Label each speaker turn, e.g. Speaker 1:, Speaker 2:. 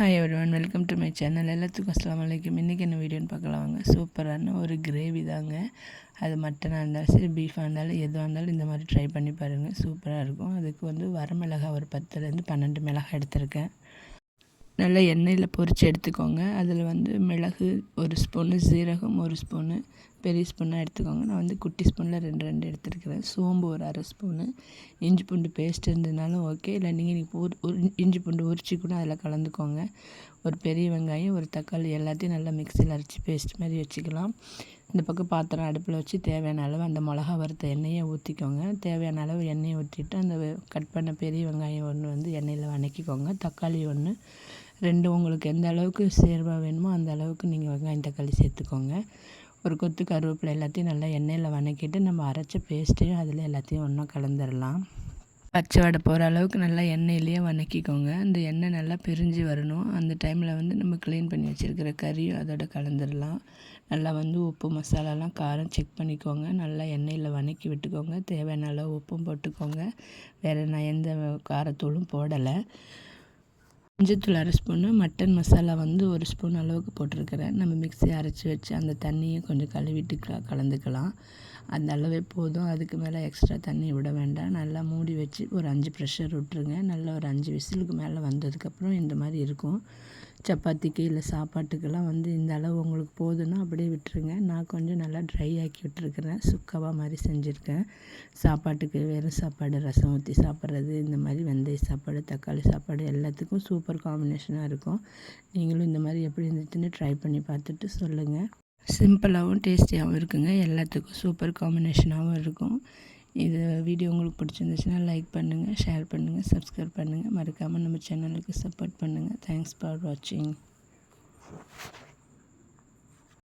Speaker 1: Hi everyone welcome to my channel எல்லாத்துக்கும் அஸ்லாம் வலைக்கும் இன்றைக்கி என்ன வீடியோன்னு பார்க்கலாம் வாங்க. சூப்பரான ஒரு கிரேவி தாங்க. அது மட்டனாக இருந்தாலும் சரி பீஃபாக இருந்தாலும் எதுவாக இருந்தாலும் இந்த மாதிரி ட்ரை பண்ணி பாருங்கள் சூப்பராக இருக்கும். அதுக்கு வந்து வரமிளகாய் ஒரு பத்துலேருந்து பன்னெண்டு மிளகாய் எடுத்திருக்கேன். நல்லா எண்ணெயில் பொரித்து எடுத்துக்கோங்க. அதில் வந்து மிளகு ஒரு ஸ்பூனு சீரகம் ஒரு ஸ்பூனு பெரிய ஸ்பூனாக எடுத்துக்கோங்க. நான் வந்து குட்டி ஸ்பூனில் ரெண்டு ரெண்டு எடுத்துருக்கிறேன். சோம்பு ஒரு அரை ஸ்பூனு. இஞ்சி பூண்டு பேஸ்ட் இருந்ததுனாலும் ஓகே இல்லை நீங்கள் நீங்கள் இஞ்சி பூண்டு உரிச்சி கூட அதில் கலந்துக்கோங்க. ஒரு பெரிய வெங்காயம் ஒரு தக்காளி எல்லாத்தையும் நல்லா மிக்சியில் அரைச்சி பேஸ்ட் மாதிரி வச்சுக்கலாம். இந்த பக்கம் பாத்திரம் அடுப்பில் வச்சு தேவையான அளவு அந்த மிளகா வறுத்த எண்ணெயை ஊற்றிக்கோங்க தேவையான அளவு எண்ணெயை ஊற்றிட்டு அந்த கட் பண்ண பெரிய வெங்காயம் ஒன்று வந்து எண்ணெயில் வணக்கிக்கோங்க. தக்காளி ஒன்று ரெண்டு உங்களுக்கு எந்த அளவுக்கு சேர்வாக வேணுமோ அந்த அளவுக்கு நீங்கள் வெங்காயம் தக்காளி சேர்த்துக்கோங்க. ஒரு கொத்து கருவேப்பிலை எல்லாத்தையும் நல்லா எண்ணெயில் வணக்கிட்டு நம்ம அரைச்ச பேஸ்ட்டையும் அதில் எல்லாத்தையும் ஒன்றா கலந்துடலாம் பச்சை வடை போகிற அளவுக்கு நல்லா எண்ணெயிலேயே வணக்கிக்கோங்க. அந்த எண்ணெய் நல்லா பிரிஞ்சு வரணும். அந்த டைமில் வந்து நம்ம க்ளீன் பண்ணி வச்சுருக்கிற கறியும் அதோட கலந்துடலாம் நல்லா வந்து உப்பு மசாலாலாம் காரம் செக் பண்ணிக்கோங்க. நல்லா எண்ணெயில் வணக்கி விட்டுக்கோங்க. தேவையான அளவு உப்பும் போட்டுக்கோங்க. வேறு நான் எந்த காரத்தூளும் போடலை. மஞ்சத்தூள் அரை ஸ்பூனு மட்டன் மசாலா வந்து ஒரு ஸ்பூன் அளவுக்கு போட்டிருக்கிறேன். நம்ம மிக்சியை அரைச்சி வச்சு அந்த தண்ணியை கொஞ்சம் கழுவிட்டு கலந்துக்கலாம். அந்த அளவே போதும். அதுக்கு மேலே எக்ஸ்ட்ரா தண்ணி விட வேண்டாம். நல்லா வச்சு ஒரு அஞ்சு ப்ரெஷர் விட்ருங்க நல்லா ஒரு அஞ்சு விசிலுக்கு மேலே வந்ததுக்கப்புறம் இந்த மாதிரி இருக்கும். சப்பாத்திக்கு இல்லை சாப்பாட்டுக்கெல்லாம் வந்து இந்த அளவு உங்களுக்கு போதுன்னா அப்படியே விட்டுருங்க. நான் கொஞ்சம் நல்லா ட்ரை ஆக்கி விட்டுருக்குறேன். சுக்கவா மாதிரி செஞ்சுருக்கேன். சாப்பாட்டுக்கு வெறும் சாப்பாடு ரசம் ஊற்றி சாப்பிட்றது இந்த மாதிரி வெந்தய சாப்பாடு தக்காளி சாப்பாடு எல்லாத்துக்கும் சூப்பர் காம்பினேஷனாக இருக்கும். நீங்களும் இந்த மாதிரி எப்படி இருந்துச்சுன்னு ட்ரை பண்ணி பார்த்துட்டு சொல்லுங்கள் சிம்பிளாகவும் டேஸ்டியாகவும் இருக்குங்க. எல்லாத்துக்கும் சூப்பர் காம்பினேஷனாகவும் இருக்கும். இது வீடியோ உங்களுக்கு பிடிச்சிருந்துச்சுன்னா லைக் பண்ணுங்கள் ஷேர் பண்ணுங்கள் சப்ஸ்கிரைப் பண்ணுங்கள் மறக்காமல் நம்ம சேனலுக்கு சப்போர்ட் பண்ணுங்கள் தேங்க்ஸ் ஃபார் வாட்சிங்